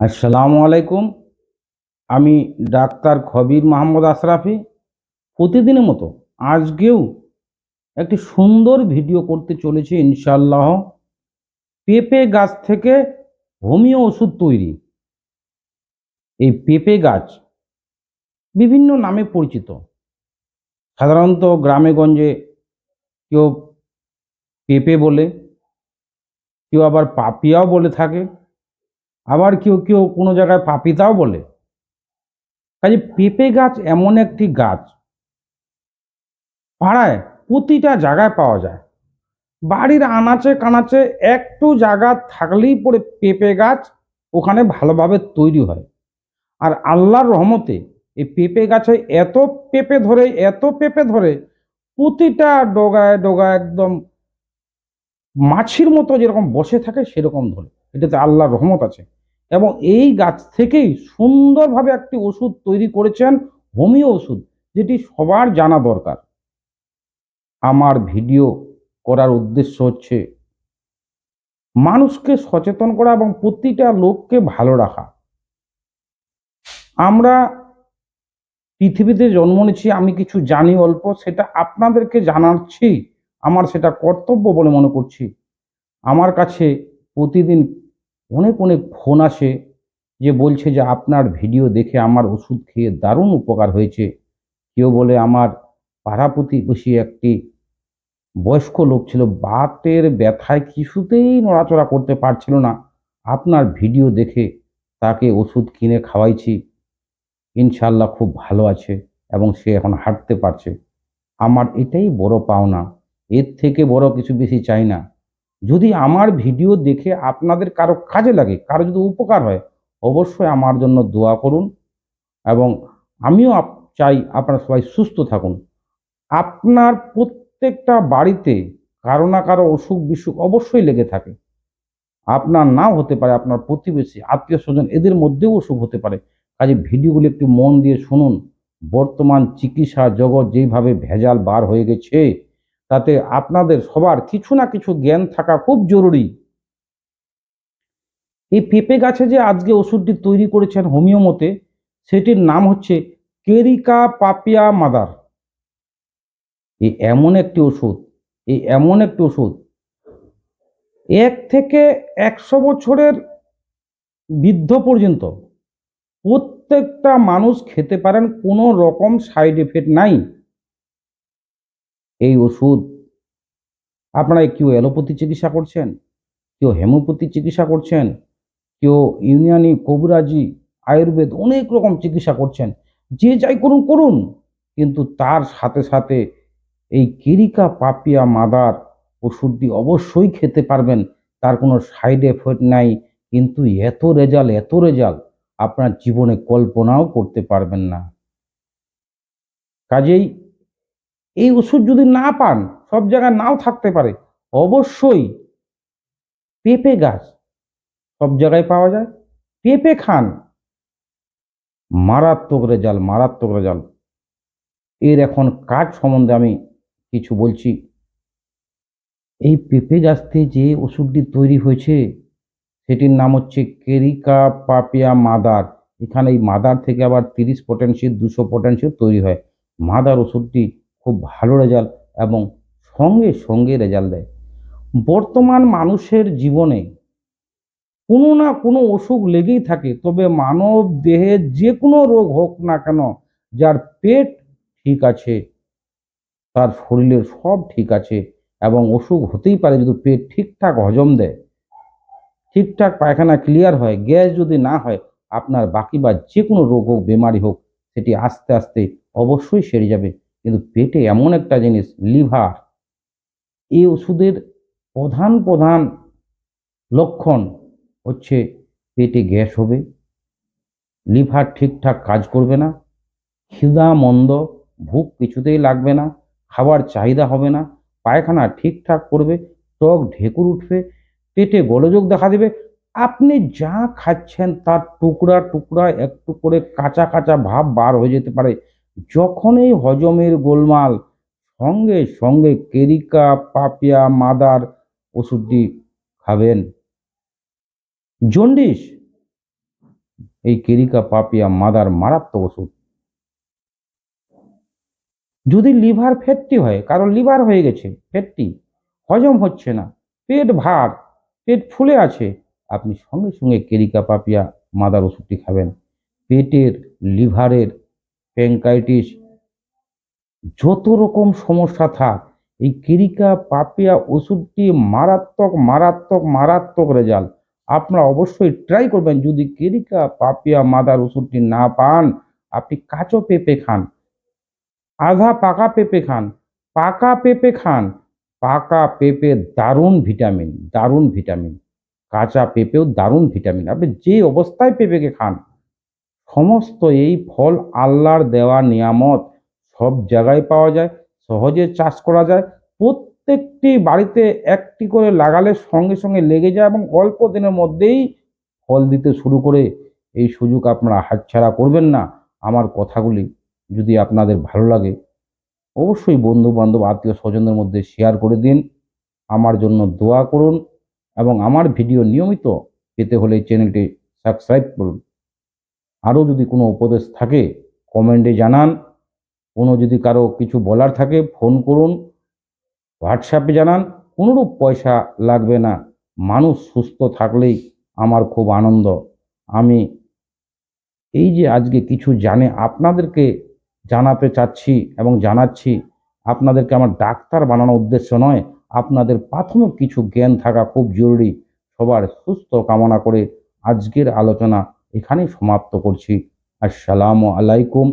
আসসালামু আলাইকুম। আমি ডাক্তার খবির মাহমুদ আশরাফি। প্রতিদিনের মতো আজকেও একটি সুন্দর ভিডিও করতে চলেছি ইনশাল্লাহ পেঁপে গাছ থেকে হোমিও ওষুধ তৈরি। এই পেঁপে গাছ বিভিন্ন নামে পরিচিত। সাধারণত গ্রামে গঞ্জে কেউ পেঁপে বলে, কেউ আবার পাপিয়াও বলে থাকে। আবার কেউ কেউ কোনো জায়গায় পাপিতাও বলে। কাজে পেঁপে গাছ এমন একটি গাছ, পাড়ায় প্রতিটা জায়গায় পাওয়া যায়। বাড়ির আনাচে কানাচে একটু জায়গা থাকলেই পরে পেঁপে গাছ ওখানে ভালোভাবে তৈরি হয়। আর আল্লাহর রহমতে এই পেঁপে গাছে এত পেঁপে ধরে, এত পেঁপে ধরে প্রতিটা ডোগায় ডোগায় একদম মাছির মতো যেরকম বসে থাকে সেরকম ধরে। এটাতে আল্লাহর রহমত আছে। এবং এই গাছ থেকেই সুন্দরভাবে একটি ওষুধ তৈরি করেছেন হোমিও ওষুধ, যেটি সবার জানা দরকার। আমার ভিডিও করার উদ্দেশ্য হচ্ছে মানুষকে সচেতন করা এবং প্রতিটা লোককে ভালো রাখা। আমরা পৃথিবীতে জন্ম নিয়েছি, আমি কিছু জানি অল্প, সেটা আপনাদেরকে জানাচ্ছি। আমার সেটা কর্তব্য বলে মনে করছি। আমার কাছে প্রতিদিন অনেক অনেক ফোন আসে যে বলছে যে আপনার ভিডিও দেখে আমার ওষুধ খেয়ে দারুণ উপকার হয়েছে। কেউ বলে আমার পাড়া প্রতিবেশী একটি বয়স্ক লোক ছিল, বাতের ব্যথায় কিছুতেই নড়াচড়া করতে পারছিল না। আপনার ভিডিও দেখে তাকে ওষুধ কিনে খাওয়াইছি। ইনশাল্লাহ খুব ভালো আছে এবং সে এখন হাঁটতে পারছে। আমার এটাই বড় পাওনা। এর থেকে বড় কিছু বেশি চাই না। যদি আমার ভিডিও দেখে আপনাদের কারও কাজে লাগে, কারও যদি উপকার হয়, অবশ্যই আমার জন্য দোয়া করুন এবং আমিও চাই আপনারা সবাই সুস্থ থাকুন। আপনার প্রত্যেকটা বাড়িতে কারও না কারও অসুখ বিসুখ অবশ্যই লেগে থাকে। আপনার নাও হতে পারে, আপনার প্রতিবেশী, আত্মীয় স্বজন এদের মধ্যেও অসুখ হতে পারে। কাজে ভিডিওগুলো একটু মন দিয়ে শুনুন। বর্তমান চিকিৎসা জগৎ যেইভাবে ভেজাল বার হয়ে গেছে তাতে আপনাদের সবার কিছু না কিছু জ্ঞান থাকা খুব জরুরি। এই পেঁপে গাছে যে আজকে ওষুধটি তৈরি করেছেন হোমিও মতে, সেটির নাম হচ্ছে কেরিকা পাপিয়া মাদার। এই এমন একটি ওষুধ এই এমন একটি ওষুধ। এক থেকে একশো বছরের বৃদ্ধ পর্যন্ত প্রত্যেকটা মানুষ খেতে পারেন, কোনো রকম সাইড এফেক্ট নাই। এই ওষুধ। আপনারা কেউ অ্যালোপ্যাথি চিকিৎসা করছেন? কেউ হেমোপ্যাথি চিকিৎসা করছেন? কেউ ইউনানি কবিরাজি, আয়ুর্বেদ অনেক রকম চিকিৎসা করছেন। যে যাই করুন করুন। কিন্তু তার সাথে সাথে এই কিরিকা পাপিয়া মাদার ওষুধটি অবশ্যই খেতে পারবেন। তার কোনো সাইড এফেক্ট নাই। কিন্তু এত রেজাল্ট এত রেজাল্ট আপনার জীবনে কল্পনাও করতে পারবেন না। কাজেই এই ওষুধ যদি না পান, সব জায়গায় নাও থাকতে পারে। অবশ্যই পেঁপে গাছ সব জায়গায় পাওয়া যায়। পেঁপে খান। মারাত্মক রেজাল্ট মারাত্মক রেজাল্ট। এর এখন কাজ সম্বন্ধে আমি কিছু বলছি। এই পেঁপে গাছ থেকে যে ওষুধটি তৈরি হয়েছে, সেটির নাম হচ্ছে কেরিকা পাপিয়া মাদার। এখানে এই মাদার থেকে আবার তিরিশ পটেন্সি দুশো পটেন্সি তৈরি হয়। মাদার ওষুধটি খুব ভালো রেজাল্ট এবং সঙ্গে সঙ্গে রেজাল্ট দেয়। বর্তমান মানুষের জীবনে কোনো না কোনো অসুখ লেগেই থাকে, তবে মানব দেহে যে কোনো রোগ হোক না কেন, যার পেট ঠিক আছে, তার শরীরের সব ঠিক আছে এবং অসুখ হতেই পারে যদি পেট ঠিকঠাক হজম দেয়, ঠিকঠাক পায়খানা ক্লিয়ার হয়, গ্যাস যদি না হয়, আপনার বাকি বা যে কোনো রোগ হোক, বেমারি হোক, সেটি আস্তে আস্তে অবশ্যই সেরে যাবে। কিন্তু পেটে এমন একটা জিনিস, লিভার। এই ওষুধের প্রধান প্রধান লক্ষণ হচ্ছে পেটে গ্যাস হবে, লিভার ঠিকঠাক কাজ করবে না, খিদা, মন্দ, ভুক কিছুতেই লাগবে না, খাবার চাহিদা হবে না, পায়খানা ঠিকঠাক করবে, টক ঢেকুর উঠবে, পেটে গোলযোগ দেখা দেবে, আপনি যা খাচ্ছেন তার টুকরা টুকরা, একটু করে কাঁচা কাঁচা ভাব বার হয়ে যেতে পারে। যখনই হজমের গোলমাল সঙ্গে সঙ্গে কেরিকা, পাপিয়া, মাদার ওষুধটি খাবেন। জন্ডিস, এই কেরিকা, পাপিয়া, মাদার মারাত্মক ওষুধ। যদি লিভার ফ্যাটটি হয়, কারণ লিভার হয়ে গেছে, ফ্যাটটি, হজম হচ্ছে না, পেট ভার, পেট ফুলে আছে, আপনি সঙ্গে সঙ্গে কেরিকা, পাপিয়া, মাদার ওষুধটি খাবেন। পেটের, লিভারের প্যাঙ্কাইটিস যত রকম সমস্যা থাক, এই কেরিকা, পাপিয়া ওষুধটি মারাত্মক মারাত্মক মারাত্মক রেজাল্ট। আপনারা অবশ্যই ট্রাই করবেন, যদি কেরিকা, পাপিয়া, মাদার ওষুধটি না পান, আপনি কাঁচো পেঁপে খান, আধা পাকা পেঁপে খান, পাকা পেঁপে খান, পাকা পেঁপে দারুণ ভিটামিন দারুণ ভিটামিন, কাঁচা পেঁপেও দারুণ ভিটামিন, আপনি যে অবস্থায় পেঁপেকে খান সমস্ত এই ফল আল্লাহর দেওয়া নিয়ামত সব জায়গায় পাওয়া যায়, সহজে চাষ করা যায়। প্রত্যেকটি বাড়িতে একটি করে লাগালে সঙ্গে সঙ্গে লেগে যায় এবং অল্প দিনের মধ্যেই ফল দিতে শুরু করে। এই সুযোগ আপনারা হাতছাড়া করবেন না। আমার কথাগুলি যদি আপনাদের ভালো লাগে, অবশ্যই বন্ধু বান্ধব আত্মীয় স্বজনদের মধ্যে শেয়ার করে দিন। আমার জন্য দোয়া করুন এবং আমার ভিডিও নিয়মিত পেতে হলে চ্যানেলটি সাবস্ক্রাইব করুন। আরও যদি কোনো উপদেশ থাকে, কমেন্টে জানান। কোনো যদি কারও কিছু বলার থাকে, ফোন করুন, হোয়াটসঅ্যাপে জানান। কোনোরূপ পয়সা লাগবে না। মানুষ সুস্থ থাকলেই আমার খুব আনন্দ। আমি এই যে আজকে কিছু জানে, আপনাদেরকে জানাতে চাচ্ছি এবং জানাচ্ছি, আপনাদেরকে আমার ডাক্তার বানানোর উদ্দেশ্য নয়, আপনাদের প্রাথমিক কিছু জ্ঞান থাকা খুব জরুরি। সবার সুস্থ কামনা করে আজকের আলোচনা এখানেই সমাপ্ত করছি। আসসালামু আলাইকুম।